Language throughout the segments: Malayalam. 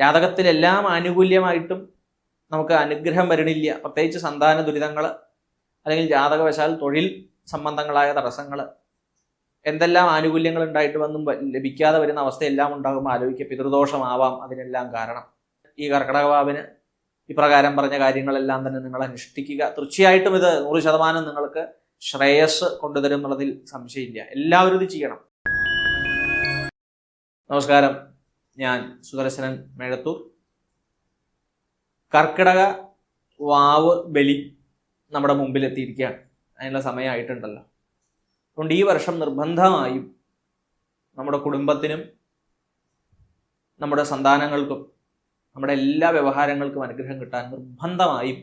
ജാതകത്തിൽ എല്ലാം ആനുകൂല്യമായിട്ടും നമുക്ക് അനുഗ്രഹം വരണില്ല. പ്രത്യേകിച്ച് സന്താന ദുരിതങ്ങൾ അല്ലെങ്കിൽ ജാതകവശാൽ തൊഴിൽ സംബന്ധങ്ങളായ തടസ്സങ്ങൾ എന്തെല്ലാം ആനുകൂല്യങ്ങൾ ഉണ്ടായിട്ട് വന്നും ലഭിക്കാതെ വരുന്ന അവസ്ഥയെല്ലാം ഉണ്ടാകുമ്പോൾ ആലോചിക്കുക പിതൃദോഷമാവാം അതിനെല്ലാം കാരണം. ഈ കർക്കടകവാവിന് ഇപ്രകാരം പറഞ്ഞ കാര്യങ്ങളെല്ലാം തന്നെ നിങ്ങൾ അനുഷ്ഠിക്കുക. തീർച്ചയായിട്ടും ഇത് നൂറ് ശതമാനം നിങ്ങൾക്ക് ശ്രേയസ് കൊണ്ടുതരും എന്നുള്ളതിൽ സംശയമില്ല. എല്ലാവരും ഇത് ചെയ്യണം. നമസ്കാരം. ഞാൻ സുദർശനൻ മേഴത്തൂർ. കർക്കിടക വാവ് ബലി നമ്മുടെ മുമ്പിൽ എത്തിയിരിക്കുകയാണ് അതിനുള്ള സമയമായിട്ടുണ്ടല്ലോ. അതുകൊണ്ട് ഈ വർഷം നിർബന്ധമായും നമ്മുടെ കുടുംബത്തിനും നമ്മുടെ സന്താനങ്ങൾക്കും നമ്മുടെ എല്ലാ വ്യവഹാരങ്ങൾക്കും അനുഗ്രഹം കിട്ടാൻ നിർബന്ധമായും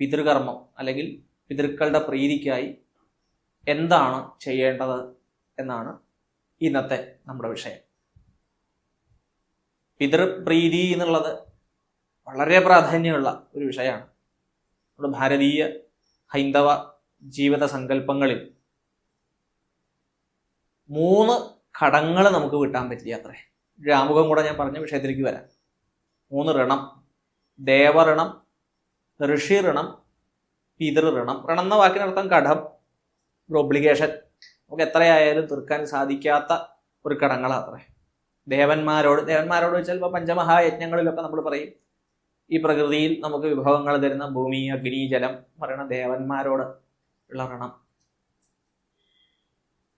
പിതൃകർമ്മം അല്ലെങ്കിൽ പിതൃക്കളുടെ പ്രീതിക്കായി എന്താണ് ചെയ്യേണ്ടത് എന്നാണ് ഇന്നത്തെ നമ്മുടെ വിഷയം. പിതൃപ്രീതി എന്നുള്ളത് വളരെ പ്രാധാന്യമുള്ള ഒരു വിഷയമാണ്. നമ്മുടെ ഭാരതീയ ഹൈന്ദവ ജീവിത സങ്കല്പങ്ങളിൽ മൂന്ന് ഘടങ്ങൾ നമുക്ക് വിട്ടാൻ പറ്റില്ല അത്രേ. രാമുഖം കൂടെ ഞാൻ പറഞ്ഞ വിഷയത്തിലേക്ക് വരാം. മൂന്ന് ഋണം. ദേവഋണം ഋഷി ഋണം പിതൃഋണം ഋണം എന്ന വാക്കിനർത്ഥം കടം ഒരു ഒബ്ലിഗേഷൻ നമുക്ക് എത്രയായാലും തീർക്കാൻ സാധിക്കാത്ത ഒരു കടങ്ങളാണ് അത്രേ. ദേവന്മാരോട് ദേവന്മാരോട് വെച്ചാൽ ഇപ്പോൾ പഞ്ചമഹായജ്ഞങ്ങളിലൊക്കെ നമ്മൾ പറയും. ഈ പ്രകൃതിയിൽ നമുക്ക് വിഭവങ്ങൾ തരുന്ന ഭൂമി അഗ്നി ജലം പറയണ ദേവന്മാരോട് ഉള്ള ഋണം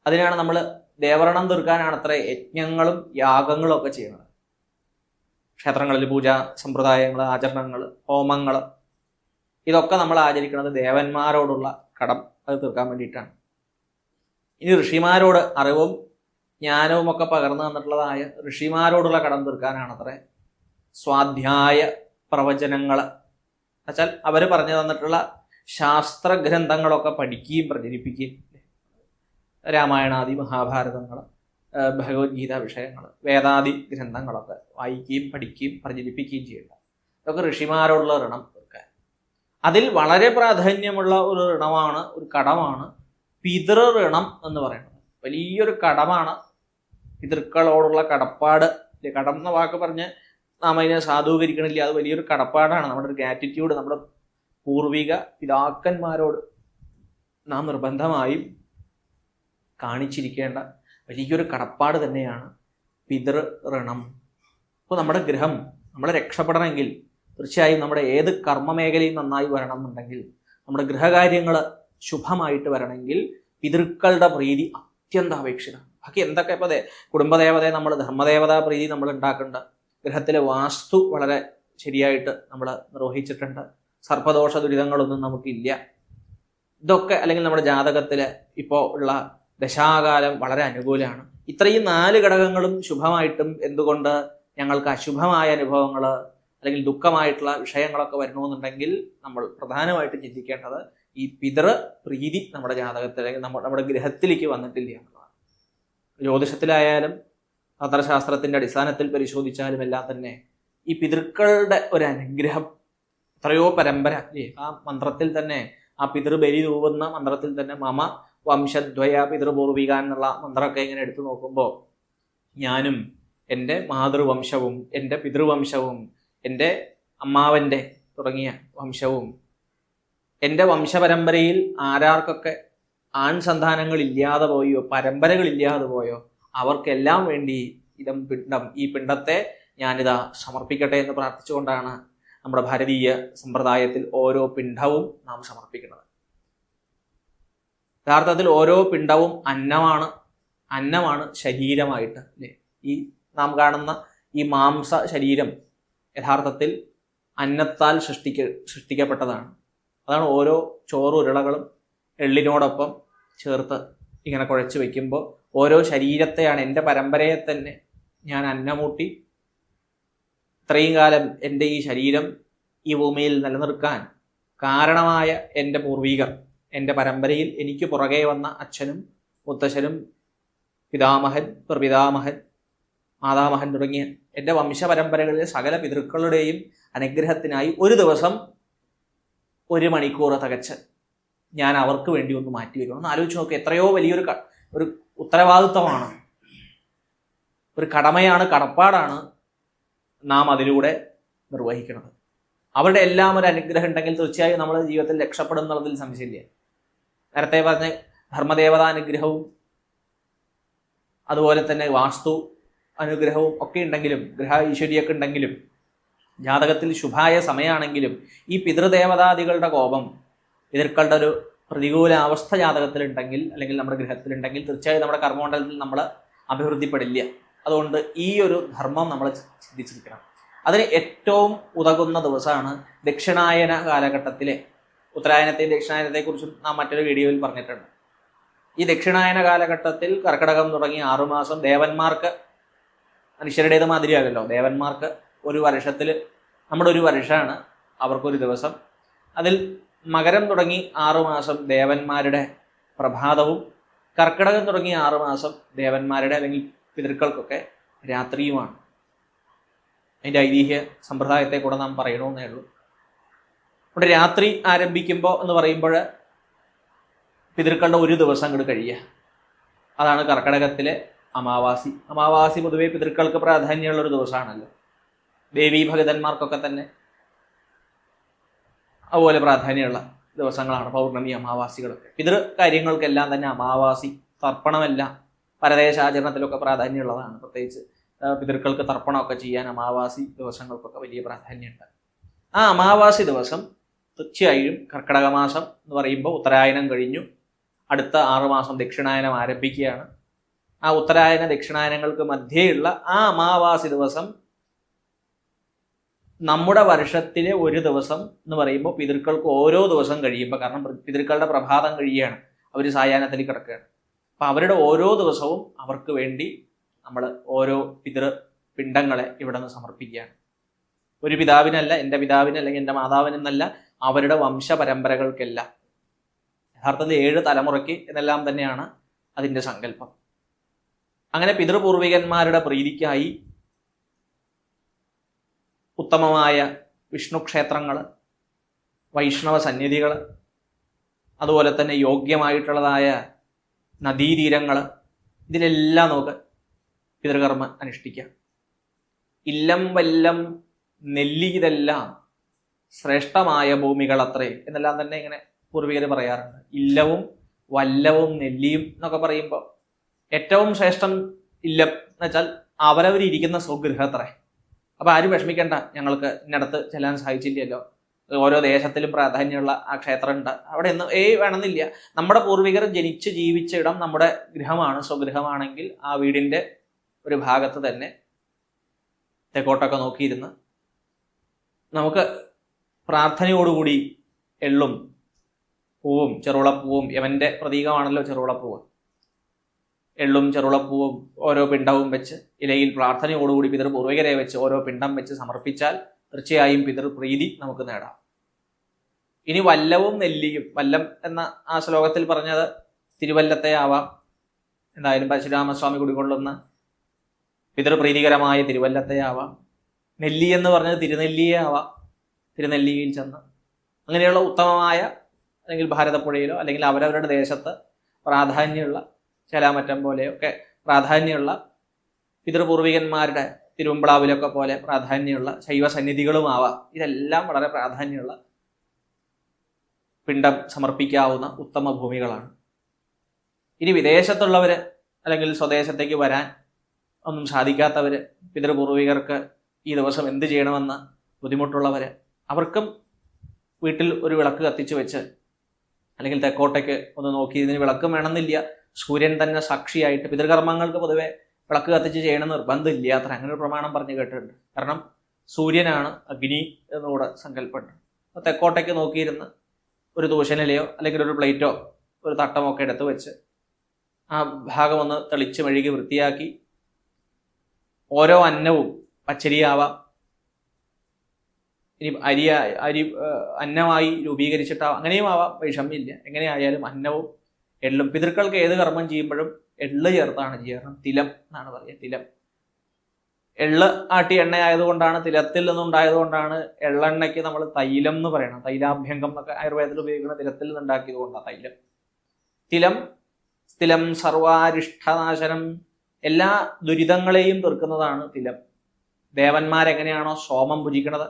അതിനാണ് നമ്മൾ ദേവരണം തീർക്കാനാണ് അത്ര യജ്ഞങ്ങളും യാഗങ്ങളും ഒക്കെ ചെയ്യുന്നത്. ക്ഷേത്രങ്ങളിൽ പൂജ സമ്പ്രദായങ്ങൾ ആചരണങ്ങൾ ഹോമങ്ങൾ ഇതൊക്കെ നമ്മൾ ആചരിക്കുന്നത് ദേവന്മാരോടുള്ള കടം. അത് തീർക്കാൻ വേണ്ടിയിട്ടാണ്. ഇനി ഋഷിമാരോട് അറിവും ജ്ഞാനവും ഒക്കെ പകർന്നു തന്നിട്ടുള്ളതായ ഋഷിമാരോടുള്ള കടം തീർക്കാനാണ് അത്ര സ്വാധ്യായ പ്രവചനങ്ങൾ എന്നുവെച്ചാൽ അവർ പറഞ്ഞു തന്നിട്ടുള്ള ശാസ്ത്ര ഗ്രന്ഥങ്ങളൊക്കെ പഠിക്കുകയും പ്രചരിപ്പിക്കുകയും രാമായണാദി മഹാഭാരതങ്ങൾ ഭഗവത്ഗീത വിഷയങ്ങൾ വേദാദി ഗ്രന്ഥങ്ങളൊക്കെ വായിക്കുകയും പഠിക്കുകയും പ്രചരിപ്പിക്കുകയും ചെയ്യുക ഇതൊക്കെ ഋഷിമാരോടുള്ള ഋണം തീർക്കാൻ. അതിൽ വളരെ പ്രാധാന്യമുള്ള ഒരു ഋണമാണ് ഒരു കടമാണ് പിതൃ ഋണം എന്ന് പറയുന്നത്. വലിയൊരു കടമാണ് പിതൃക്കളോടുള്ള കടപ്പാട്. കടം എന്ന വാക്ക് പറഞ്ഞ് നാം അതിനെ സാധൂകരിക്കണില്ല. അത് വലിയൊരു കടപ്പാടാണ്. നമ്മുടെ ഒരു ഗ്രാറ്റിറ്റ്യൂഡ് നമ്മുടെ പൂർവിക പിതാക്കന്മാരോട് നാം നിർബന്ധമായും കാണിച്ചിരിക്കേണ്ട വലിയൊരു കടപ്പാട് തന്നെയാണ് പിതൃ ഋണം. അപ്പോൾ നമ്മുടെ ഗ്രഹം നമ്മളെ രക്ഷപ്പെടണമെങ്കിൽ തീർച്ചയായും നമ്മുടെ ഏത് കർമ്മ മേഖലയും നന്നായി വരണം എന്നുണ്ടെങ്കിൽ നമ്മുടെ ഗൃഹകാര്യങ്ങൾ ശുഭമായിട്ട് വരണമെങ്കിൽ പിതൃക്കളുടെ പ്രീതി അത്യന്താപേക്ഷിതമാണ്. ബാക്കി എന്തൊക്കെ ഇപ്പോൾ കുടുംബദേവതയെ നമ്മൾ ധർമ്മദേവതാ പ്രീതി നമ്മൾ ഉണ്ടാക്കുന്നുണ്ട് ഗ്രഹത്തിലെ വാസ്തു വളരെ ശരിയായിട്ട് നമ്മൾ നിർവഹിച്ചിട്ടുണ്ട്. സർപ്പദോഷ ദുരിതങ്ങളൊന്നും നമുക്കില്ല. ഇതൊക്കെ അല്ലെങ്കിൽ നമ്മുടെ ജാതകത്തിൽ ഇപ്പോൾ ഉള്ള ദശാകാലം വളരെ അനുകൂലമാണ്. ഇത്രയും നാല് ഘടകങ്ങളും ശുഭമായിട്ടും എന്തുകൊണ്ട് ഞങ്ങൾക്ക് അശുഭമായ അനുഭവങ്ങൾ അല്ലെങ്കിൽ ദുഃഖമായിട്ടുള്ള വിഷയങ്ങളൊക്കെ വരണമെന്നുണ്ടെങ്കിൽ നമ്മൾ പ്രധാനമായിട്ടും ചിന്തിക്കേണ്ടത് ഈ പിതൃ പ്രീതി നമ്മുടെ ജാതകത്തിൽ അല്ലെങ്കിൽ നമ്മുടെ ഗ്രഹത്തിലേക്ക് വന്നിട്ടില്ല എന്നുള്ളതാണ്. ജ്യോതിഷത്തിലായാലും തന്ത്രശാസ്ത്രത്തിന്റെ അടിസ്ഥാനത്തിൽ പരിശോധിച്ചാലും എല്ലാം തന്നെ ഈ പിതൃക്കളുടെ ഒരു അനുഗ്രഹം എത്രയോ പരമ്പര. ആ മന്ത്രത്തിൽ തന്നെ ആ പിതൃബലി തൂവുന്ന മന്ത്രത്തിൽ തന്നെ മമ വംശദ്വയ പിതൃപൂർവിക എന്നുള്ള മന്ത്രമൊക്കെ ഇങ്ങനെ എടുത്തു നോക്കുമ്പോൾ ഞാനും എന്റെ മാതൃവംശവും എന്റെ പിതൃവംശവും എന്റെ അമ്മാവന്റെ തുടങ്ങിയ വംശവും എന്റെ വംശപരമ്പരയിൽ ആരാർക്കൊക്കെ ആൺ സന്താനങ്ങൾ ഇല്ലാതെ പോയോ പരമ്പരകൾ ഇല്ലാതെ പോയോ അവർക്കെല്ലാം വേണ്ടി ഇതം പിണ്ടം ഈ പിണ്ടത്തെ ഞാനിതാ സമർപ്പിക്കട്ടെ എന്ന് പ്രാർത്ഥിച്ചുകൊണ്ടാണ് നമ്മുടെ ഭാരതീയ സമ്പ്രദായത്തിൽ ഓരോ പിണ്ഡവും നാം സമർപ്പിക്കുന്നത്. യഥാർത്ഥത്തിൽ ഓരോ പിണ്ഡവും അന്നമാണ് അന്നമാണ് ശരീരമായിട്ട് അല്ലേ ഈ നാം കാണുന്ന ഈ മാംസ ശരീരം യഥാർത്ഥത്തിൽ അന്നത്താൽ സൃഷ്ടിക്ക സൃഷ്ടിക്കപ്പെട്ടതാണ്. അതാണ് ഓരോ ചോറ് ഉരുളകളും എള്ളിനോടൊപ്പം ചേർത്ത് ഇങ്ങനെ കുഴച്ച് വെക്കുമ്പോൾ ഓരോ ശരീരത്തെയാണ് എന്റെ പരമ്പരയെ തന്നെ ഞാൻ അന്നമൂട്ടി ഇത്രയും കാലം എന്റെ ഈ ശരീരം ഈ ഭൂമിയിൽ നിലനിർത്താൻ കാരണമായ എന്റെ പൂർവികർ എന്റെ പരമ്പരയിൽ എനിക്ക് പുറകെ വന്ന അച്ഛനും മുത്തശ്ശനും പിതാമഹൻ പ്രപിതാമഹൻ മാതാമഹൻ തുടങ്ങിയ എന്റെ വംശപരമ്പരകളിലെ സകല പിതൃക്കളുടെയും അനുഗ്രഹത്തിനായി ഒരു ദിവസം ഒരു മണിക്കൂർ തികച്ച് ഞാൻ അവർക്ക് വേണ്ടി ഒന്ന് മാറ്റി വെക്കണം. ഒന്ന് ആലോചിച്ച് നോക്കുക എത്രയോ വലിയൊരു ഒരു ഉത്തരവാദിത്വമാണ്. ഒരു കടമയാണ് കടപ്പാടാണ് നാം അതിലൂടെ നിർവഹിക്കുന്നത്. അവരുടെ എല്ലാം ഒരു അനുഗ്രഹം ഉണ്ടെങ്കിൽ തീർച്ചയായും നമ്മൾ ജീവിതത്തിൽ രക്ഷപ്പെടുന്നുള്ളതിൽ സംശയമില്ല. നേരത്തെ പറഞ്ഞ ധർമ്മദേവതാ അനുഗ്രഹവും അതുപോലെ തന്നെ വാസ്തു അനുഗ്രഹവും ഒക്കെ ഉണ്ടെങ്കിലും ഗ്രഹ ഈശ്വരിയൊക്കെ ഉണ്ടെങ്കിലും ജാതകത്തിൽ ശുഭായ സമയമാണെങ്കിലും ഈ പിതൃദേവതാദികളുടെ കോപം പിതൃക്കളുടെ ഒരു പ്രതികൂല അവസ്ഥ ജാതകത്തിലുണ്ടെങ്കിൽ അല്ലെങ്കിൽ നമ്മുടെ ഗൃഹത്തിലുണ്ടെങ്കിൽ തീർച്ചയായും നമ്മുടെ കർമ്മമണ്ഡലത്തിൽ നമ്മൾ അഭിവൃദ്ധിപ്പെടില്ല. അതുകൊണ്ട് ഈ ഒരു ധർമ്മം നമ്മൾ ചിന്തിച്ചിരിക്കണം. അതിന് ഏറ്റവും ഉതകുന്ന ദിവസമാണ് ദക്ഷിണായന കാലഘട്ടത്തിലെ ഉത്തരായനത്തെയും ദക്ഷിണായനത്തെക്കുറിച്ചും നാം മറ്റൊരു വീഡിയോയിൽ പറഞ്ഞിട്ടുണ്ട്. ഈ ദക്ഷിണായന കാലഘട്ടത്തിൽ കർക്കടകം തുടങ്ങി ആറുമാസം ദേവന്മാർക്ക് മനുഷ്യരുടേത് മാതിരിയാകല്ലോ. ദേവന്മാർക്ക് ഒരു വർഷത്തിൽ നമ്മുടെ ഒരു വർഷമാണ് അവർക്കൊരു ദിവസം. അതിൽ മകരം തുടങ്ങി ആറുമാസം ദേവന്മാരുടെ പ്രഭാതവും കർക്കിടകം തുടങ്ങി ആറുമാസം ദേവന്മാരുടെ അല്ലെങ്കിൽ പിതൃക്കൾക്കൊക്കെ രാത്രിയുമാണ്. അതിന്റെ ഐതിഹ്യ സമ്പ്രദായത്തെ കൂടെ നാം പറയണമെന്നേ ഉള്ളൂ. ഇവിടെ രാത്രി ആരംഭിക്കുമ്പോൾ എന്ന് പറയുമ്പോൾ പിതൃക്കളുടെ ഒരു ദിവസം അങ്ങോട്ട് കഴിയുക. അതാണ് കർക്കിടകത്തിലെ അമാവാസി. അമാവാസി പൊതുവെ പിതൃക്കൾക്ക് പ്രാധാന്യമുള്ള ഒരു ദിവസമാണല്ലോ. ദേവീ ഭഗതന്മാർക്കൊക്കെ തന്നെ അതുപോലെ പ്രാധാന്യമുള്ള ദിവസങ്ങളാണ്. പൗർണമി അമാവാസികൾ പിതൃ കാര്യങ്ങൾക്കെല്ലാം തന്നെ അമാവാസി തർപ്പണമെല്ലാം. പരദേശാചരണത്തിലൊക്കെ പ്രാധാന്യമുള്ളതാണ്. പ്രത്യേകിച്ച് പിതൃക്കൾക്ക് തർപ്പണമൊക്കെ ചെയ്യാൻ അമാവാസി ദിവസങ്ങൾക്കൊക്കെ വലിയ പ്രാധാന്യമുണ്ട്. ആ അമാവാസി ദിവസം തീർച്ചയായും കർക്കിടക മാസം എന്ന് പറയുമ്പോൾ ഉത്തരായനം കഴിഞ്ഞു. അടുത്ത ആറുമാസം ദക്ഷിണായനം ആരംഭിക്കുകയാണ്. ആ ഉത്തരായന ദക്ഷിണായനങ്ങൾക്ക് മധ്യേയുള്ള ആ അമാവാസി ദിവസം നമ്മുടെ വർഷത്തിലെ ഒരു ദിവസം എന്ന് പറയുമ്പോൾ പിതൃക്കൾക്ക് ഓരോ ദിവസം കഴിയുമ്പോൾ കാരണം പിതൃക്കളുടെ പ്രഭാതം കഴിയുകയാണ്. അവർ സായാഹ്നത്തിൽ കിടക്കുകയാണ്. അപ്പം അവരുടെ ഓരോ ദിവസവും അവർക്ക് വേണ്ടി നമ്മൾ ഓരോ പിതൃ പിണ്ടങ്ങളെ ഇവിടെ നിന്ന് സമർപ്പിക്കുകയാണ്. ഒരു പിതാവിനല്ല എന്റെ പിതാവിന് അല്ലെങ്കിൽ എന്റെ മാതാവിനെന്നല്ല അവരുടെ വംശപരമ്പരകൾക്കെല്ലാം. യഥാർത്ഥത്തിൽ ഏഴ് തലമുറയ്ക്ക് എന്നെല്ലാം തന്നെയാണ് അതിന്റെ സങ്കല്പം. അങ്ങനെ പിതൃപൂർവികന്മാരുടെ പ്രീതിക്കായി ഉത്തമമായ വിഷ്ണു ക്ഷേത്രങ്ങൾ വൈഷ്ണവ സന്നിധികൾ അതുപോലെ തന്നെ യോഗ്യമായിട്ടുള്ളതായ നദീതീരങ്ങൾ ഇതിലെല്ലാം നമുക്ക് പിതൃകർമ്മ അനുഷ്ഠിക്കാം. ഇല്ലം വല്ലം നെല്ലിയതെല്ലാം ശ്രേഷ്ഠമായ ഭൂമികളത്രേ എന്നെല്ലാം തന്നെ ഇങ്ങനെ പൂർവികർ പറയാറുണ്ട്. ഇല്ലവും വല്ലവും നെല്ലിയും എന്നൊക്കെ പറയുമ്പോൾ ഏറ്റവും ശ്രേഷ്ഠം ഇല്ലം എന്ന് വെച്ചാൽ അവരവരിയ്ക്കുന്ന സ്വഗൃഹത്രേ. അപ്പൊ ആരും വിഷമിക്കേണ്ട. ഞങ്ങൾക്ക് ഇന്നടത്ത് ചെല്ലാൻ സാധിച്ചില്ലല്ലോ. ഓരോ ദേശത്തിലും പ്രാധാന്യമുള്ള ആ ക്ഷേത്രമുണ്ട്. അവിടെ ഒന്നും ഏ വേണമെന്നില്ല. നമ്മുടെ പൂർവികർ ജനിച്ച് ജീവിച്ച ഇടം നമ്മുടെ ഗൃഹമാണ് സ്വഗൃഹമാണെങ്കിൽ ആ വീടിന്റെ ഒരു ഭാഗത്ത് തന്നെ തെക്കോട്ടൊക്കെ നോക്കിയിരുന്ന് നമുക്ക് പ്രാർത്ഥനയോടുകൂടി എള്ളും പൂവും ചെറുളപ്പൂവും യവന്റെ പ്രതീകമാണല്ലോ ചെറുളപ്പൂവ് എള്ളും ചെറുളപ്പൂവും ഓരോ പിണ്ടവും വെച്ച് ഇലയിൽ പ്രാർത്ഥനയോടുകൂടി പിതൃപൂർവികരെ വെച്ച് ഓരോ പിണ്ടം വെച്ച് സമർപ്പിച്ചാൽ തീർച്ചയായും പിതൃപ്രീതി നമുക്ക് നേടാം. ഇനി വല്ലവും നെല്ലിയും വല്ലം എന്ന ആ ശ്ലോകത്തിൽ പറഞ്ഞത് തിരുവല്ലത്തെ ആവാം. എന്തായാലും പരശുരാമസ്വാമി കുടികൊള്ളുന്ന പിതൃപ്രീതികരമായ തിരുവല്ലത്തെ ആവാം. നെല്ലി എന്ന് പറഞ്ഞത് തിരുനെല്ലിയെ ആവാം. തിരുനെല്ലിയിൽ ചെന്ന് അങ്ങനെയുള്ള ഉത്തമമായ അല്ലെങ്കിൽ ഭാരതപ്പുഴയിലോ അല്ലെങ്കിൽ അവരവരുടെ ദേശത്ത് പ്രാധാന്യമുള്ള ചേലാമറ്റം പോലെയൊക്കെ പ്രാധാന്യമുള്ള പിതൃപൂർവികന്മാരുടെ തിരുവമ്പിളാവിലൊക്കെ പോലെ പ്രാധാന്യമുള്ള ശൈവ സന്നിധികളുമാവാം ഇതെല്ലാം വളരെ പ്രാധാന്യമുള്ള പിണ്ടം സമർപ്പിക്കാവുന്ന ഉത്തമ ഭൂമികളാണ്. ഇനി വിദേശത്തുള്ളവർ അല്ലെങ്കിൽ സ്വദേശത്തേക്ക് വരാൻ ഒന്നും സാധിക്കാത്തവർ പിതൃപൂർവികർക്ക് ഈ ദിവസം എന്ത് ചെയ്യണമെന്ന് ബുദ്ധിമുട്ടുള്ളവർ അവർക്കും വീട്ടിൽ ഒരു വിളക്ക് കത്തിച്ചു വെച്ച് അല്ലെങ്കിൽ തെക്കോട്ടേക്ക് ഒന്ന് നോക്കി ഇതിന് വിളക്കും വേണമെന്നില്ല. സൂര്യൻ തന്നെ സാക്ഷിയായിട്ട് പിതൃകർമ്മങ്ങൾക്ക് പൊതുവെ വിളക്ക് കത്തിച്ച് ചെയ്യണം നിർബന്ധമില്ല. അത്ര അങ്ങനെ ഒരു പ്രമാണം പറഞ്ഞു കേട്ടിട്ടുണ്ട്. കാരണം സൂര്യനാണ് അഗ്നി എന്നുകൂടെ സങ്കല്പമുണ്ട്. അപ്പോൾ തെക്കോട്ടേക്ക് നോക്കിയിരുന്ന് ഒരു ദൂഷനിലയോ അല്ലെങ്കിൽ ഒരു പ്ലേറ്റോ ഒരു തട്ടമോ ഒക്കെ എടുത്ത് വെച്ച് ആ ഭാഗം ഒന്ന് തെളിച്ച് മെഴുകി വൃത്തിയാക്കി ഓരോ അന്നവും പച്ചരിയാവാം. ഇനി അരി അരി അന്നമായി രൂപീകരിച്ചിട്ടാവാം. അങ്ങനെയും ആവാം. വൈഷമ്യമില്ല. എങ്ങനെയായാലും അന്നവും എള്ളും. പിതൃക്കൾക്ക് ഏത് കർമ്മം ചെയ്യുമ്പോഴും എള്ള് ചേർത്താണ് ചെയ്യാറ് തിലം എന്നാണ് പറയുക. തിലം. എള്ള് ആട്ടി എണ്ണ ആയതുകൊണ്ടാണ് തിലത്തിൽ നിന്നുണ്ടായതുകൊണ്ടാണ് എള്ളെണ്ണയ്ക്ക് നമ്മൾ തൈലം എന്ന് പറയണം. തൈലാഭ്യംഗം എന്നൊക്കെ ആയുർവേദത്തിൽ ഉപയോഗിക്കുന്ന തിലത്തിൽ നിന്നുണ്ടാക്കിയത് കൊണ്ടാണ് തൈലം. തിലം സ്ഥിലം സർവാരിഷ്ടനാശനം എല്ലാ ദുരിതങ്ങളെയും തീർക്കുന്നതാണ് തിലം. ദേവന്മാരെങ്ങനെയാണോ സോമം ഭുജിക്കണത്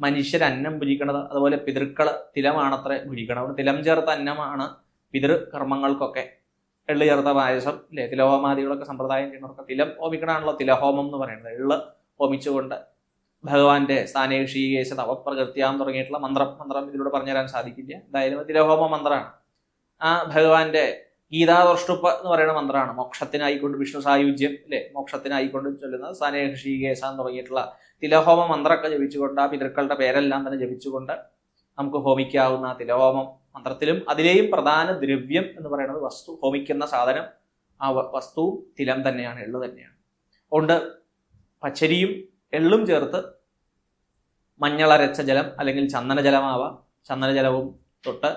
മനുഷ്യർ അന്നം ഭുജിക്കണത് അതുപോലെ പിതൃക്കൾ തിലമാണത്രേ ഭുജിക്കണം തിലം ചേർത്ത അന്നമാണ് പിതൃ കർമ്മങ്ങൾക്കൊക്കെ എള്ള് ചേർത്ത പായസം അല്ലെ തിലഹോമാദികളൊക്കെ സമ്പ്രദായം ചെയ്യുന്നവർക്ക് തിലം ഹോമിക്കണാണല്ലോ തിലഹോമം എന്ന് പറയുന്നത്. എള്ള് ഹോമിച്ചുകൊണ്ട് ഭഗവാന്റെ സ്ഥാനേഷീകേശ തവപ്രകൃത്യാം തുടങ്ങിയിട്ടുള്ള മന്ത്രം മന്ത്രം ഇതിലൂടെ പറഞ്ഞുതരാൻ സാധിക്കില്ല. എന്തായാലും തിലഹോമ മന്ത്രമാണ് ആ ഭഗവാന്റെ ഗീതാദർഷ്ടുപ്പ് എന്ന് പറയുന്ന മന്ത്രമാണ് മോക്ഷത്തിനായിക്കൊണ്ട് വിഷ്ണു സായുജ്യം അല്ലെ മോക്ഷത്തിനായിക്കൊണ്ട് ചൊല്ലുന്നത് സ്ഥാനേഷീകേശ എന്ന് തുടങ്ങിയിട്ടുള്ള തിലഹോമ മന്ത്രമൊക്കെ ജപിച്ചുകൊണ്ട് ആ പിതൃക്കളുടെ പേരെല്ലാം തന്നെ ജപിച്ചുകൊണ്ട് നമുക്ക് ഹോമിക്കാവുന്ന ആ തിലഹോമം മന്ത്രത്തിലും അതിലെയും പ്രധാന ദ്രവ്യം എന്ന് പറയുന്നത് വസ്തു ഹോമിക്കുന്ന സാധനം ആ വസ്തു വസ്തുവും തിലം തന്നെയാണ് എള്ളു തന്നെയാണ്. അതുകൊണ്ട് പച്ചരിയും എള്ളും ചേർത്ത് മഞ്ഞളരച്ച ജലം അല്ലെങ്കിൽ ചന്ദനജലമാവാം. ചന്ദനജലവും തൊട്ട്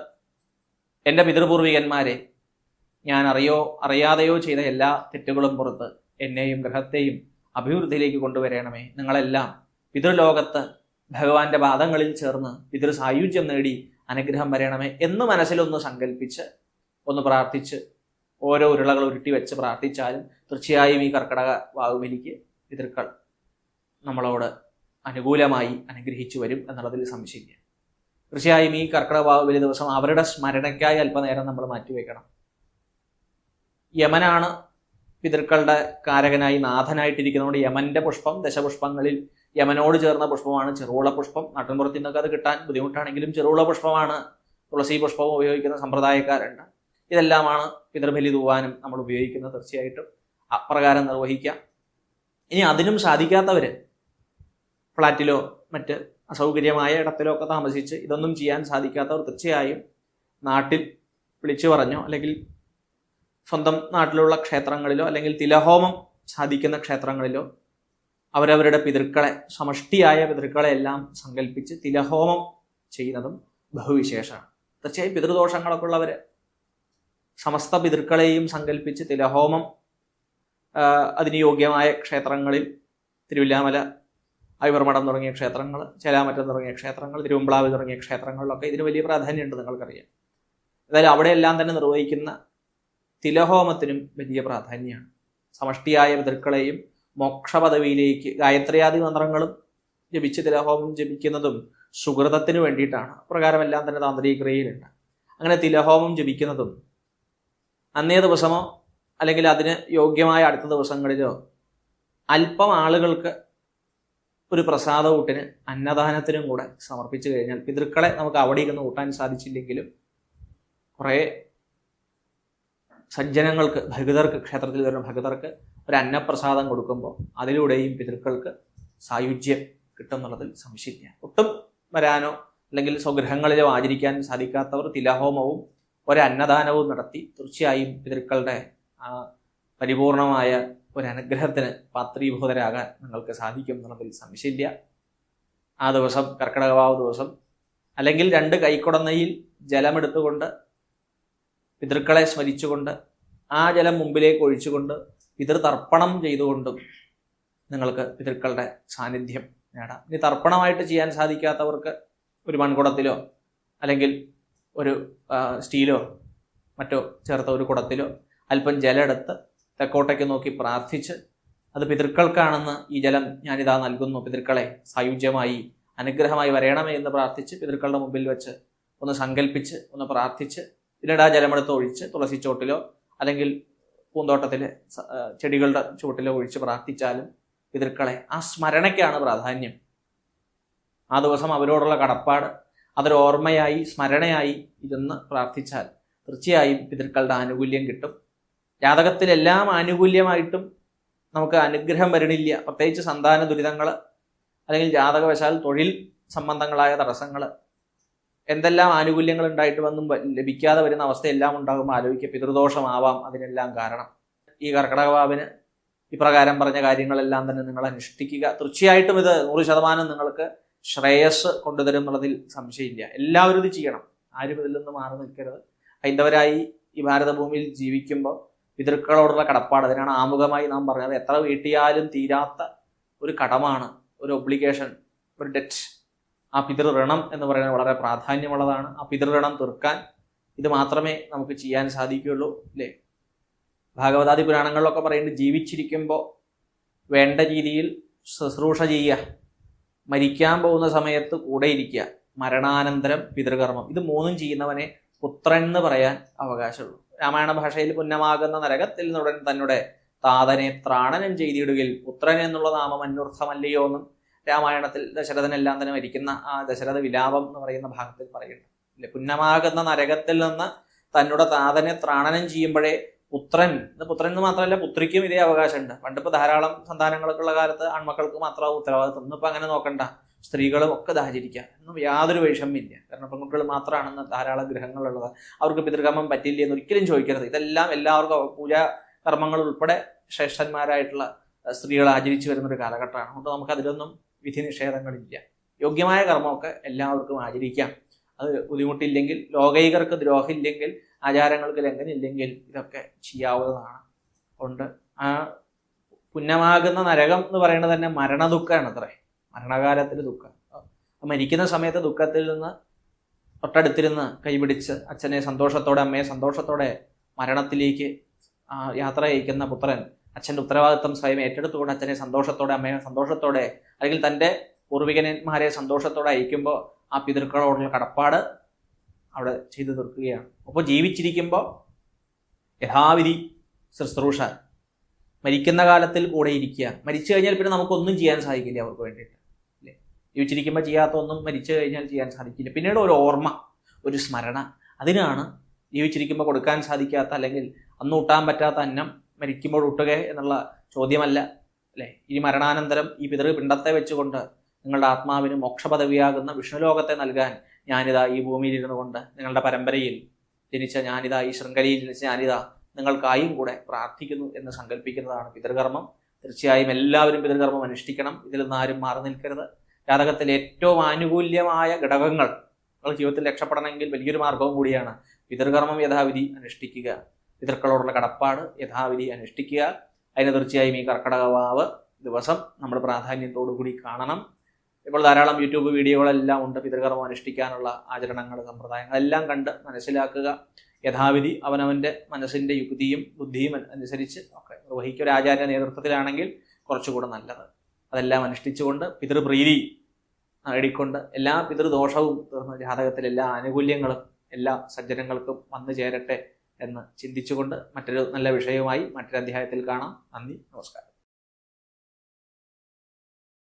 എന്റെ പിതൃപൂർവികന്മാരെ ഞാൻ അറിയോ അറിയാതെയോ ചെയ്ത എല്ലാ തെറ്റുകളും പുറത്ത് എന്നെയും ഗ്രഹത്തെയും അഭിവൃദ്ധിയിലേക്ക് കൊണ്ടുവരണമേ. നിങ്ങളെല്ലാം പിതൃലോകത്ത് ഭഗവാന്റെ പാദങ്ങളിൽ ചേർന്ന് പിതൃ സായുജ്യം നേടി അനുഗ്രഹം വരണമേ എന്ന് മനസ്സിലൊന്ന് സങ്കല്പിച്ച് ഒന്ന് പ്രാർത്ഥിച്ച് ഓരോ ഉരുളകൾ ഉരുട്ടി വെച്ച് പ്രാർത്ഥിച്ചാലും തീർച്ചയായും ഈ കർക്കിടക വാവുബലിക്ക് പിതൃക്കൾ നമ്മളോട് അനുകൂലമായി അനുഗ്രഹിച്ചു വരും എന്നുള്ളതിൽ സംശയിക്കുക. തീർച്ചയായും ഈ കർക്കിടക വാവുബലി ദിവസം അവരുടെ സ്മരണയ്ക്കായി അല്പനേരം നമ്മൾ മാറ്റിവെക്കണം യമനാണ് പിതൃക്കളുടെ കാരകനായി നാഥനായിട്ടിരിക്കുന്നതുകൊണ്ട് യമന്റെ പുഷ്പം ദശപുഷ്പങ്ങളിൽ യമനോട് ചേർന്ന പുഷ്പമാണ് ചെറുവുള പുഷ്പം. നാട്ടിൻപുറത്ത് നിന്നൊക്കെ അത് കിട്ടാൻ ബുദ്ധിമുട്ടാണെങ്കിലും ചെറുവുള പുഷ്പമാണ് തുളസി പുഷ്പവും ഉപയോഗിക്കുന്ന സമ്പ്രദായക്കാരുണ്ട്. ഇതെല്ലാമാണ് പിതൃബലി തൂവാനും നമ്മൾ ഉപയോഗിക്കുന്നത് തീർച്ചയായിട്ടും. അപ്രകാരം നിർവഹിക്കാം. ഇനി അതിനും സാധിക്കാത്തവർ ഫ്ലാറ്റിലോ മറ്റ് അസൗകര്യമായ ഇടത്തിലോ ഒക്കെ താമസിച്ച് ഇതൊന്നും ചെയ്യാൻ സാധിക്കാത്തവർ തീർച്ചയായും നാട്ടിൽ വിളിച്ചു പറഞ്ഞോ അല്ലെങ്കിൽ സ്വന്തം നാട്ടിലുള്ള ക്ഷേത്രങ്ങളിലോ അല്ലെങ്കിൽ തിലഹോമം സാധിക്കുന്ന ക്ഷേത്രങ്ങളിലോ അവരവരുടെ പിതൃക്കളെ സമഷ്ടിയായ പിതൃക്കളെ എല്ലാം സങ്കല്പിച്ച് തിലഹോമം ചെയ്യുന്നതും ബഹുവിശേഷമാണ്. തീർച്ചയായും പിതൃദോഷങ്ങളൊക്കെ ഉള്ളവർ സമസ്ത പിതൃക്കളെയും സങ്കല്പിച്ച് തിലഹോമം അതിന് യോഗ്യമായ ക്ഷേത്രങ്ങളിൽ തിരുവില്ലാമല ഐവർമഠം തുടങ്ങിയ ക്ഷേത്രങ്ങൾ ചേലാമറ്റം തുടങ്ങിയ ക്ഷേത്രങ്ങൾ തിരുവമ്പ്ളാവ് തുടങ്ങിയ ക്ഷേത്രങ്ങളിലൊക്കെ ഇതിന് വലിയ പ്രാധാന്യമുണ്ട് നിങ്ങൾക്കറിയാം. എന്തായാലും അവിടെയെല്ലാം തന്നെ നിർവഹിക്കുന്ന തിലഹോമത്തിനും വലിയ പ്രാധാന്യമാണ്. സമഷ്ടിയായ പിതൃക്കളെയും മോക്ഷപദവിയിലേക്ക് ഗായത്രിയാദി മന്ത്രങ്ങളും ജപിച്ച് തിലഹോമം ജപിക്കുന്നതും സുഹൃതത്തിന് വേണ്ടിയിട്ടാണ്. പ്രകാരമെല്ലാം തന്നെ താന്ത്രികക്രിയയിലുണ്ട്. അങ്ങനെ തിലഹോമം ജപിക്കുന്നതും അന്നേ ദിവസമോ അല്ലെങ്കിൽ അതിന് യോഗ്യമായ അടുത്ത ദിവസങ്ങളിലോ അല്പം ആളുകൾക്ക് ഒരു പ്രസാദ ഊട്ടിന് അന്നദാനത്തിനും കൂടെ സമർപ്പിച്ചു കഴിഞ്ഞാൽ പിതൃക്കളെ നമുക്ക് അവിടെ ഇരുന്ന് ഊട്ടാൻ സാധിച്ചില്ലെങ്കിലും കുറേ സജ്ജനങ്ങൾക്ക് ഭഗതർക്ക് ക്ഷേത്രത്തിൽ വരുന്ന ഭഗതർക്ക് ഒരു അന്നപ്രസാദം കൊടുക്കുമ്പോൾ അതിലൂടെയും പിതൃക്കൾക്ക് സായുജ്യം കിട്ടുമെന്നുള്ളതിൽ സംശയമില്ല. ഒട്ടും വരാനോ അല്ലെങ്കിൽ സ്വഗ്രഹങ്ങളിലോ ആചരിക്കാൻ സാധിക്കാത്തവർ തിലഹോമവും ഒരു അന്നദാനവും നടത്തി തീർച്ചയായും പിതൃക്കളുടെ പരിപൂർണമായ ഒരു അനുഗ്രഹത്തിന് പാത്രീഭൂതരാകാൻ നിങ്ങൾക്ക് സാധിക്കും എന്നുള്ളതിൽ സംശയമില്ല. ആ ദിവസം കർക്കിടകവാവ് ദിവസം അല്ലെങ്കിൽ രണ്ട് കൈക്കുടന്നയിൽ ജലമെടുത്തുകൊണ്ട് പിതൃക്കളെ സ്മരിച്ചുകൊണ്ട് ആ ജലം മുമ്പിലേക്ക് ഒഴിച്ചുകൊണ്ട് പിതൃതർപ്പണം ചെയ്തുകൊണ്ടും നിങ്ങൾക്ക് പിതൃക്കളുടെ സാന്നിധ്യം നേടാം. ഇനി തർപ്പണമായിട്ട് ചെയ്യാൻ സാധിക്കാത്തവർക്ക് ഒരു മൺകുടത്തിലോ അല്ലെങ്കിൽ ഒരു സ്റ്റീലോ മറ്റോ ചേർത്ത ഒരു കുടത്തിലോ അല്പം ജലമെടുത്ത് തെക്കോട്ടേക്ക് നോക്കി പ്രാർത്ഥിച്ച് അത് പിതൃക്കൾക്കാണെന്ന് ഈ ജലം ഞാനിതാ നൽകുന്നു. പിതൃക്കളെ സായുജ്യമായി അനുഗ്രഹമായി വരയണമേ എന്ന് പ്രാർത്ഥിച്ച് പിതൃക്കളുടെ മുമ്പിൽ വെച്ച് ഒന്ന് സങ്കല്പിച്ച് ഒന്ന് പ്രാർത്ഥിച്ച് പിന്നീട് ആ ജലമെടുത്ത് ഒഴിച്ച് തുളസിച്ചോട്ടിലോ അല്ലെങ്കിൽ പൂന്തോട്ടത്തിലെ ചെടികളുടെ ചുവട്ടിലോ ഒഴിച്ച് പ്രാർത്ഥിച്ചാലും പിതൃക്കളെ ആ സ്മരണയ്ക്കാണ് പ്രാധാന്യം. ആ ദിവസം അവരോടുള്ള കടപ്പാട് അതൊരോർമ്മയായി സ്മരണയായി ഇരുന്ന് പ്രാർത്ഥിച്ചാൽ തീർച്ചയായും പിതൃക്കളുടെ ആനുകൂല്യം കിട്ടും. ജാതകത്തിലെല്ലാം ആനുകൂല്യമായിട്ടും നമുക്ക് അനുഗ്രഹം വരണില്ല. പ്രത്യേകിച്ച് സന്താന ദുരിതങ്ങൾ അല്ലെങ്കിൽ ജാതകവശാൽ തൊഴിൽ സംബന്ധങ്ങളായ തടസ്സങ്ങൾ എന്തെല്ലാം ആനുകൂല്യങ്ങൾ ഉണ്ടായിട്ട് വന്നും ലഭിക്കാതെ വരുന്ന അവസ്ഥയെല്ലാം ഉണ്ടാകുമ്പോൾ ആലോചിക്കുക പിതൃദോഷമാവാം അതിനെല്ലാം കാരണം. ഈ കർക്കടകവാവിന് ഇപ്രകാരം പറഞ്ഞ കാര്യങ്ങളെല്ലാം തന്നെ നിങ്ങൾ അനുഷ്ഠിക്കുക. തീർച്ചയായിട്ടും ഇത് നൂറ് ശതമാനം നിങ്ങൾക്ക് ശ്രേയസ് കൊണ്ടുതരും എന്നുള്ളതിൽ സംശയമില്ല. എല്ലാവരും ഇത് ചെയ്യണം. ആരും ഇതിൽ നിന്ന് മാറി നിൽക്കരുത്. ഹൈന്ദവരായി ഈ ഭാരതഭൂമിയിൽ ജീവിക്കുമ്പോൾ പിതൃക്കളോടുള്ള കടപ്പാട് അതിനാണ് ആമുഖമായി നാം പറഞ്ഞത്. എത്ര വീട്ടിയാലും തീരാത്ത ഒരു കടമാണ് ഒരു ഒബ്ലിഗേഷൻ ഒരു ഡെറ്റ് ആ പിതൃ ഋണം എന്ന് പറയുന്നത് വളരെ പ്രാധാന്യമുള്ളതാണ്. ആ പിതൃ ഋണം തീർക്കാൻ ഇത് മാത്രമേ നമുക്ക് ചെയ്യാൻ സാധിക്കുകയുള്ളൂ അല്ലേ? ഭാഗവതാദി പുരാണങ്ങളിലൊക്കെ പറയുന്നത് ജീവിച്ചിരിക്കുമ്പോൾ വേണ്ട രീതിയിൽ ശുശ്രൂഷ ചെയ്യുക. മരിക്കാൻ പോകുന്ന സമയത്ത് കൂടെ ഇരിക്കുക. മരണാനന്തരം പിതൃകർമ്മം. ഇത് മൂന്നും ചെയ്യുന്നവനെ പുത്രൻ എന്ന് പറയാൻ അവകാശമുള്ളൂ. രാമായണ ഭാഷയിൽ പുന്നമാകുന്ന നരകത്തിൽ നിന്നുടൻ തന്നെ താതനെ ത്രാണനം ചെയ്തിടുകയിൽ പുത്രൻ എന്നുള്ള നാമം അന്വർത്ഥമല്ലയോ എന്നും രാമായണത്തിൽ ദശരഥനെല്ലാം തന്നെ മരിക്കുന്ന ആ ദശരഥ വിലാപം എന്ന് പറയുന്ന ഭാഗത്തിൽ പറയുന്നുണ്ട് അല്ലെ പുന്നമാകുന്ന നരകത്തിൽ നിന്ന് തന്നോട് താതനെ ത്രാണനം ചെയ്യുമ്പോഴേ പുത്രൻ പുത്രൻ എന്ന് മാത്രമല്ല പുത്രിക്കും ഇതേ അവകാശമുണ്ട്. പണ്ടിപ്പോൾ ധാരാളം സന്താനങ്ങളൊക്കെ ഉള്ള കാലത്ത് ആൺമക്കൾക്ക് മാത്രമാവും ഉത്തരവാദിത്വം. ഇന്നിപ്പോൾ അങ്ങനെ നോക്കണ്ട. സ്ത്രീകളും ഒക്കെ ദാചരിക്കുക ഒന്നും യാതൊരു വൈഷമ്യമില്ല. കാരണം പെൺകുട്ടികൾ മാത്രമാണെന്ന് ധാരാളം ഗ്രഹങ്ങളുള്ളത്. അവർക്ക് പിതൃകർമ്മം പറ്റില്ല എന്ന് ഒരിക്കലും ചോദിക്കരുത്. ഇതെല്ലാം എല്ലാവർക്കും പൂജാ കർമ്മങ്ങൾ ഉൾപ്പെടെ ശ്രേഷ്ഠന്മാരായിട്ടുള്ള സ്ത്രീകൾ ആചരിച്ചു വരുന്ന ഒരു കാലഘട്ടമാണ്. അതുകൊണ്ട് നമുക്ക് അതിലൊന്നും വിധി നിഷേധങ്ങളില്ല യോഗ്യമായ കർമ്മമൊക്കെ എല്ലാവർക്കും ആചരിക്കാം. അത് ബുദ്ധിമുട്ടില്ലെങ്കിൽ ലോകൈകർക്ക് ദ്രോഹമില്ലെങ്കിൽ ആചാരങ്ങൾക്ക് ലംഘനമില്ലെങ്കിൽ ഇതൊക്കെ ചെയ്യാവുന്നതാണ്. ഉണ്ട് ആ പുന്നമാകുന്ന നരകം എന്ന് പറയുന്നത് തന്നെ മരണദുഃഖമാണ് അത്രേ. മരണകാലത്തിൽ ദുഃഖം. മരിക്കുന്ന സമയത്ത് ദുഃഖത്തിൽ നിന്ന് തൊട്ടടുത്തിരുന്ന് കൈപിടിച്ച് അച്ഛനെ സന്തോഷത്തോടെ അമ്മയെ സന്തോഷത്തോടെ മരണത്തിലേക്ക് യാത്ര അയക്കുന്ന പുത്രൻ അച്ഛന്റെ ഉത്തരവാദിത്വം സ്വയം ഏറ്റെടുത്തുകൊണ്ട് അച്ഛനെ സന്തോഷത്തോടെ അമ്മയെ സന്തോഷത്തോടെ അല്ലെങ്കിൽ തന്റെ പൂർവികന്മാരെ സന്തോഷത്തോടെ അയക്കുമ്പോൾ ആ പിതൃക്കളോടുള്ള കടപ്പാട് അവിടെ ചെയ്തു തീർക്കുകയാണ്. അപ്പോൾ ജീവിച്ചിരിക്കുമ്പോൾ യഥാവിധി ശുശ്രൂഷ മരിക്കുന്ന കാലത്തിൽ കൂടെ ഇരിക്കുക. മരിച്ചു കഴിഞ്ഞാൽ പിന്നെ നമുക്കൊന്നും ചെയ്യാൻ സാധിക്കില്ല അവർക്ക് വേണ്ടിയിട്ട് അല്ലേ? ജീവിച്ചിരിക്കുമ്പോൾ ചെയ്യാത്ത ഒന്നും മരിച്ചു കഴിഞ്ഞാൽ ചെയ്യാൻ സാധിക്കില്ല. പിന്നീട് ഒരു ഓർമ്മ ഒരു സ്മരണ അതിനാണ് ജീവിച്ചിരിക്കുമ്പോൾ കൊടുക്കാൻ സാധിക്കാത്ത അല്ലെങ്കിൽ അന്ന് ഊട്ടാൻ പറ്റാത്ത അന്നം മരിക്കുമ്പോൾ ഊട്ടുക എന്നുള്ള ചോദ്യമല്ല അല്ലേ? ഇനി മരണാനന്തരം ഈ പിതൃപിണ്ഡത്തെ വെച്ചുകൊണ്ട് നിങ്ങളുടെ ആത്മാവിന് മോക്ഷപദവിയാകുന്ന വിഷ്ണുലോകത്തെ നൽകാൻ ഞാനിതാ ഈ ഭൂമിയിൽ ഇരുന്നു കൊണ്ട് നിങ്ങളുടെ പരമ്പരയിൽ ജനിച്ച ഞാനിതാ ഈ ശൃംഖലയിൽ ജനിച്ച ഞാനിതാ നിങ്ങൾക്കായും കൂടെ പ്രാർത്ഥിക്കുന്നു എന്ന് സങ്കല്പിക്കുന്നതാണ് പിതൃകർമ്മം. തീർച്ചയായും എല്ലാവരും പിതൃകർമ്മം അനുഷ്ഠിക്കണം. ഇതിൽ നിന്ന് ആരും മാറി നിൽക്കരുത്. ജാതകത്തിലെ ഏറ്റവും ആനുകൂല്യമായ ഘടകങ്ങൾ നിങ്ങൾ ജീവിതത്തിൽ രക്ഷപ്പെടണമെങ്കിൽ വലിയൊരു മാർഗവും കൂടിയാണ് പിതൃകർമ്മം യഥാവിധി അനുഷ്ഠിക്കുക. പിതൃക്കളോടുള്ള കടപ്പാട് യഥാവിധി അനുഷ്ഠിക്കുക. അതിന് തീർച്ചയായും ഈ കർക്കടകവാവ് ദിവസം നമ്മൾ പ്രാധാന്യത്തോടു കൂടി കാണണം. ഇപ്പോൾ ധാരാളം യൂട്യൂബ് വീഡിയോകളെല്ലാം ഉണ്ട് പിതൃകർമ്മം അനുഷ്ഠിക്കാനുള്ള ആചരണങ്ങൾ സമ്പ്രദായങ്ങൾ എല്ലാം കണ്ട് മനസ്സിലാക്കുക. യഥാവിധി അവനവന്റെ മനസ്സിന്റെ യുക്തിയും ബുദ്ധിയും അനുസരിച്ച് ഒക്കെ നിർവഹിക്കുക. ഒരു ആചാര്യ നേതൃത്വത്തിലാണെങ്കിൽ കുറച്ചുകൂടെ നല്ലത്. അതെല്ലാം അനുഷ്ഠിച്ചുകൊണ്ട് പിതൃപ്രീതി നേടിക്കൊണ്ട് എല്ലാ പിതൃദോഷവും തീർന്ന ജാതകത്തിൽ എല്ലാ ആനുകൂല്യങ്ങളും എല്ലാ സജ്ജനങ്ങൾക്കും വന്നു ചേരട്ടെ. എന്ന് ചിന്തിച്ചുകൊണ്ട് മറ്റൊരു നല്ല വിഷയവുമായി മറ്റൊരു അധ്യായത്തിൽ കാണാം. നന്ദി നമസ്കാരം.